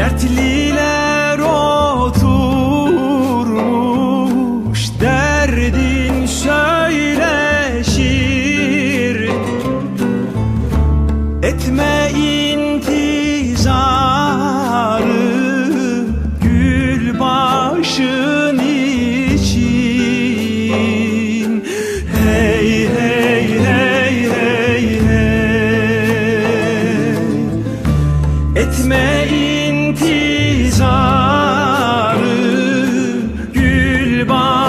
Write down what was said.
Dertliler oturmuş Derdin söyleşir Etme intizarı Gül başın için. Hey hey hey hey hey. Etme intizarı intizarı gül bahçesi